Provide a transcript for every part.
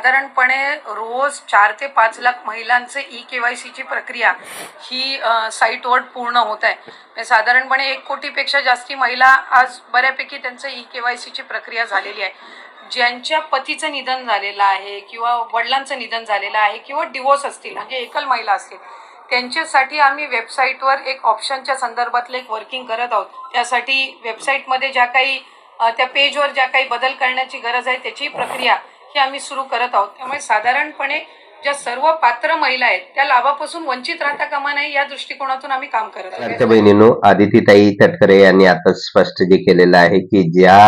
साधारणपणे रोज चार ते पाच लाख महिलांचे ई के वाय सीची प्रक्रिया ही साईटवर पूर्ण होत आहे. म्हणजे साधारणपणे एक कोटीपेक्षा जास्ती महिला आज बऱ्यापैकी त्यांचं ई के वाय सीची प्रक्रिया झालेली आहे. ज्यांच्या पतीचं निधन झालेलं आहे किंवा वडिलांचं निधन झालेलं आहे किंवा डिवोर्स असतील म्हणजे एकल महिला असतील त्यांच्यासाठी आम्ही वेबसाईटवर एक ऑप्शनच्या संदर्भातलं एक वर्किंग करत आहोत. त्यासाठी वेबसाईटमध्ये ज्या काही त्या पेजवर ज्या काही बदल करण्याची गरज आहे त्याची प्रक्रिया हे आम्ही सुरू करत आहोत. त्यामुळे साधारणपणे ज्या सर्व पात्र महिला आहेत त्या लाभापासून वंचित राहता कामा नाही या दृष्टिकोनातून आम्ही काम करत आहोत. बहिणीनो आदितीताई तटकरे यांनी आता स्पष्ट जे केलेलं आहे की ज्या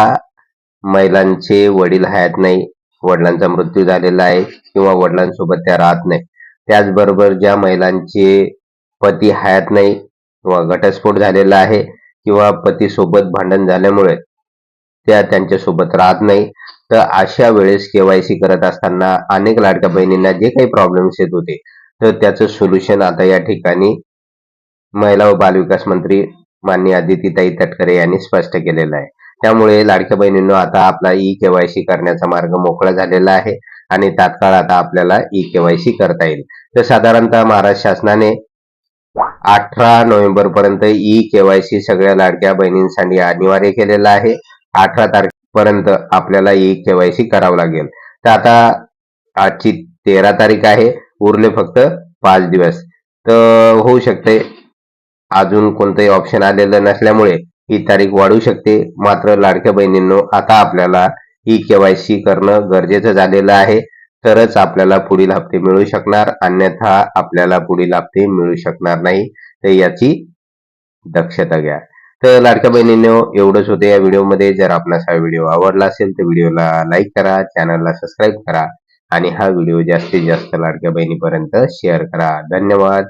महिलांचे वडील हयात नाही वडिलांचा मृत्यू झालेला आहे किंवा वडिलांसोबत त्या राहत नाही त्याचबरोबर ज्या महिलांचे पती हयात नाही किंवा घटस्फोट झालेला आहे किंवा पतीसोबत भांडण झाल्यामुळे त्या त्यांच्यासोबत राहत नाही. तर अशा वेळेस केवायसी करत असताना अनेक लाडक्या बहिणींना जे काही प्रॉब्लेम्स येत होते तर त्याचं सोल्युशन आता या ठिकाणी महिला व बालविकास मंत्री माननीय आदितीताई तटकरे यांनी स्पष्ट केलेलं आहे. त्यामुळे लाडक्या बहिणींनो आता आपला ई केवायसी करण्याचा मार्ग मोकळा झालेला आहे आणि तात्काळ आता आपल्याला ई केवायसी करता येईल. तर साधारणतः महाराष्ट्र शासनाने अठरा नोव्हेंबर पर्यंत ई केवायसी सगळ्या लाडक्या बहिणींसाठी अनिवार्य केलेलं आहे. अठरा तारखेपर्यंत आपल्याला ई केवायसी करावं लागेल. तर आता आजची तेरा तारीख आहे उरले फक्त पाच दिवस. तर होऊ शकते अजून कोणतंही ऑप्शन आलेलं नसल्यामुळे ही तारीख वाढू शकते. मात्र लाडक्या बहिणींनो आता आपल्याला ई केवायसी करणं गरजेचं झालेलं आहे. तरच आपल्याला पुढील हप्ते मिळू शकणार अन्यथा आपल्याला पुढील हप्ते मिळू शकणार नाही. तर याची दक्षता घ्या. तर लाडक्या बहिणींनो एवढंच होतं या व्हिडिओमध्ये. जर आपणास हा व्हिडिओ आवडला असेल तर व्हिडिओला लाईक करा चॅनलला सबस्क्राईब करा आणि हा व्हिडिओ जास्तीत जास्त लाडक्या बहिणीपर्यंत शेअर करा. धन्यवाद.